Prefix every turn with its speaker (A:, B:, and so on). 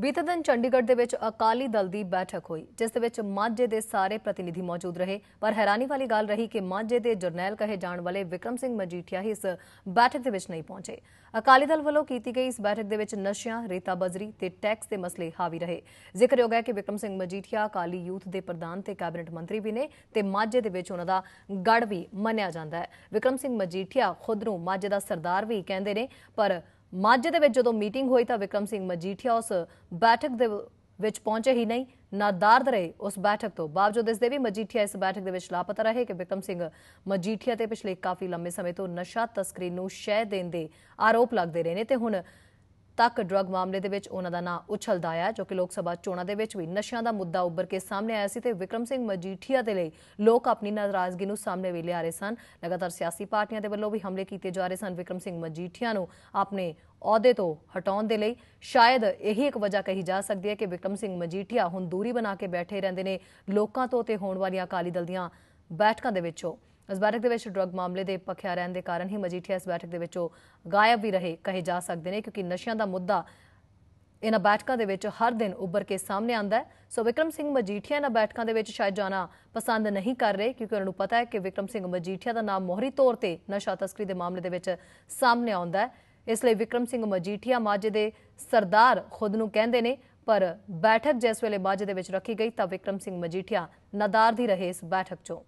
A: ਬੀਤੇ ਦਿਨ ਚੰਡੀਗੜ੍ਹ ਦੇ ਵਿੱਚ ਅਕਾਲੀ ਦਲ ਦੀ ਬੈਠਕ ਹੋਈ, ਜਿਸ ਦੇ ਵਿੱਚ ਮਾਝੇ ਦੇ ਸਾਰੇ ਪ੍ਰਤੀਨਿਧੀ ਮੌਜੂਦ ਰਹੇ। ਪਰ ਹੈਰਾਨੀ ਵਾਲੀ ਗੱਲ ਰਹੀ ਕਿ ਮਾਝੇ ਦੇ ਜਰਨੈਲ ਕਹੇ ਜਾਣ ਵਾਲੇ ਵਿਕਰਮ ਸਿੰਘ ਮਜੀਠੀਆ ਇਸ ਬੈਠਕ ਦੇ ਵਿੱਚ ਨਹੀਂ ਪਹੁੰਚੇ। ਅਕਾਲੀ ਦਲ ਵੱਲੋਂ ਕੀਤੀ ਗਈ ਇਸ ਬੈਠਕ ਦੇ ਵਿੱਚ ਨਸ਼ਿਆਂ, ਰੇਤਾ ਬਜਰੀ ਤੇ ਟੈਕਸ ਦੇ ਮਸਲੇ ਹਾਵੀ ਰਹੇ। ਜ਼ਿਕਰਯੋਗ ਹੈ ਕਿ ਵਿਕਰਮ ਸਿੰਘ ਮਜੀਠੀਆ ਅਕਾਲੀ ਯੂਥ ਦੇ ਪ੍ਰਧਾਨ ਤੇ ਕੈਬਨਿਟ ਮੰਤਰੀ ਵੀ ਨੇ ਤੇ ਮਾਝੇ ਦੇ ਵਿੱਚ ਉਹਨਾਂ ਦਾ ਗੜ ਵੀ ਮੰਨਿਆ ਜਾਂਦਾ ਹੈ। ਵਿਕਰਮ ਸਿੰਘ ਮਜੀਠੀਆ ਖੁਦ ਨੂੰ ਮਾਝੇ ਦਾ ਸਰਦਾਰ ਵੀ ਕਹਿੰਦੇ ਨੇ, ਪਰ ਮਾਝੇ ਦੇ ਵਿੱਚ ਜਦੋਂ ਮੀਟਿੰਗ ਹੋਈ ਤਾਂ ਵਿਕਰਮ ਸਿੰਘ ਮਜੀਠੀਆ ਉਸ ਬੈਠਕ ਦੇ ਵਿੱਚ ਪਹੁੰਚੇ ਹੀ ਨਹੀਂ ਨਾਦਾਰਦ ਰਹੇ ਉਸ ਬੈਠਕ ਤੋਂ। ਬਾਵਜੂਦ ਇਸ ਦੇ ਵੀ ਮਜੀਠੀਆ ਇਸ ਬੈਠਕ ਦੇ ਵਿੱਚ ਲਾਪਤਾ ਰਹੇ ਕਿ ਵਿਕਰਮ ਸਿੰਘ ਮਜੀਠੀਆ ਤੇ ਪਿਛਲੇ ਕਾਫੀ ਲੰਮੇ ਸਮੇਂ ਤੋਂ ਨਸ਼ਾ ਤਸਕਰੀ ਨੂੰ ਸ਼ਹਿ ਦੇਣ ਦੇ ਆਰੋਪ ਲੱਗਦੇ ਰਹੇ ਨੇ ਤੇ ਹੁਣ ਤੱਕ ਡਰੱਗ ਮਾਮਲੇ ਦੇ ਵਿੱਚ ਉਹਨਾਂ ਦਾ ਨਾਂ ਉਛਲਦਾ ਆਇਆ ਜੋ ਕਿ ਲੋਕ ਸਭਾ ਚੋਣਾਂ ਦੇ ਵਿੱਚ ਵੀ ਨਸ਼ਿਆਂ ਦਾ ਮੁੱਦਾ ਉੱਭਰ ਕੇ ਸਾਹਮਣੇ ਆਇਆ ਸੀ ਤੇ ਵਿਕਰਮ ਸਿੰਘ ਮਜੀਠੀਆ ਦੇ ਲਈ ਲੋਕ ਆਪਣੀ ਨਾਰਾਜ਼ਗੀ ਨੂੰ ਸਾਹਮਣੇ ਵੀ ਲਿਆ ਰਹੇ ਸਨ। ਲਗਾਤਾਰ ਸਿਆਸੀ ਪਾਰਟੀਆਂ ਦੇ ਵੱਲੋਂ ਵੀ ਹਮਲੇ ਕੀਤੇ ਜਾ ਰਹੇ ਸਨ। ਵਿਕਰਮ ਸਿੰਘ ਮਜੀਠੀਆ ਨੂੰ ਆਪਣੇ ਅਹੁਦੇ ਤੋਂ ਹਟਾਉਣ ਦੇ ਲਈ ਸ਼ਾਇਦ ਇਹੀ ਇੱਕ ਵਜ੍ਹਾ ਕਹੀ ਜਾ ਸਕਦੀ ਹੈ ਕਿ ਵਿਕਰਮ ਸਿੰਘ ਮਜੀਠੀਆ ਹੁਣ ਦੂਰੀ ਬਣਾ ਕੇ ਬੈਠੇ ਰਹਿੰਦੇ ਨੇ ਲੋਕਾਂ ਤੋਂ ਤੇ ਹੋਣ ਵਾਲੀਆਂ ਅਕਾਲੀ ਦਲ ਦੀਆਂ ਬੈਠਕਾਂ ਦੇ ਵਿੱਚੋਂ। ਇਸ ਬੈਠਕ ਦੇ ਵਿੱਚ ਡਰੱਗ ਮਾਮਲੇ ਦੇ ਪੱਖਿਆ ਰਹਿਣ ਦੇ ਕਾਰਨ ਹੀ ਮਜੀਠੀਆ ਇਸ ਬੈਠਕ ਦੇ ਵਿੱਚ ਉਹ ਗਾਇਬ ਵੀ ਰਹੇ ਕਹੇ ਜਾ ਸਕਦੇ ਨੇ, ਕਿਉਂਕਿ ਨਸ਼ਿਆਂ ਦਾ ਮੁੱਦਾ ਇਹਨਾਂ ਬੈਠਕਾਂ ਦੇ ਵਿੱਚ ਹਰ ਦਿਨ ਉੱਭਰ ਕੇ ਸਾਹਮਣੇ ਆਉਂਦਾ ਹੈ। ਸੋ ਵਿਕਰਮ ਸਿੰਘ ਮਜੀਠੀਆ ਇਹਨਾਂ ਬੈਠਕਾਂ ਦੇ ਵਿੱਚ ਸ਼ਾਇਦ ਜਾਣਾ ਪਸੰਦ ਨਹੀਂ ਕਰ ਰਹੇ, ਕਿਉਂਕਿ ਉਹਨਾਂ ਨੂੰ ਪਤਾ ਹੈ ਕਿ ਵਿਕਰਮ ਸਿੰਘ ਮਜੀਠੀਆ ਦਾ ਨਾਮ ਮੋਹਰੀ ਤੌਰ ਤੇ ਨਸ਼ਾ ਤਸਕਰੀ ਦੇ ਮਾਮਲੇ ਦੇ ਵਿੱਚ ਸਾਹਮਣੇ ਆਉਂਦਾ ਹੈ। ਇਸ ਲਈ ਵਿਕਰਮ ਸਿੰਘ ਮਜੀਠੀਆ ਮਾਝੇ ਦੇ ਸਰਦਾਰ ਖੁਦ ਨੂੰ ਕਹਿੰਦੇ ਨੇ, ਪਰ ਬੈਠਕ ਜਿਸ ਵੇਲੇ ਮਾਝੇ ਦੇ ਵਿੱਚ ਰੱਖੀ ਗਈ ਤਾਂ ਵਿਕਰਮ ਸਿੰਘ ਮਜੀਠੀਆ ਨਦਾਰ ਦੀ ਰਹੇ ਇਸ ਬੈਠਕ 'ਚੋਂ।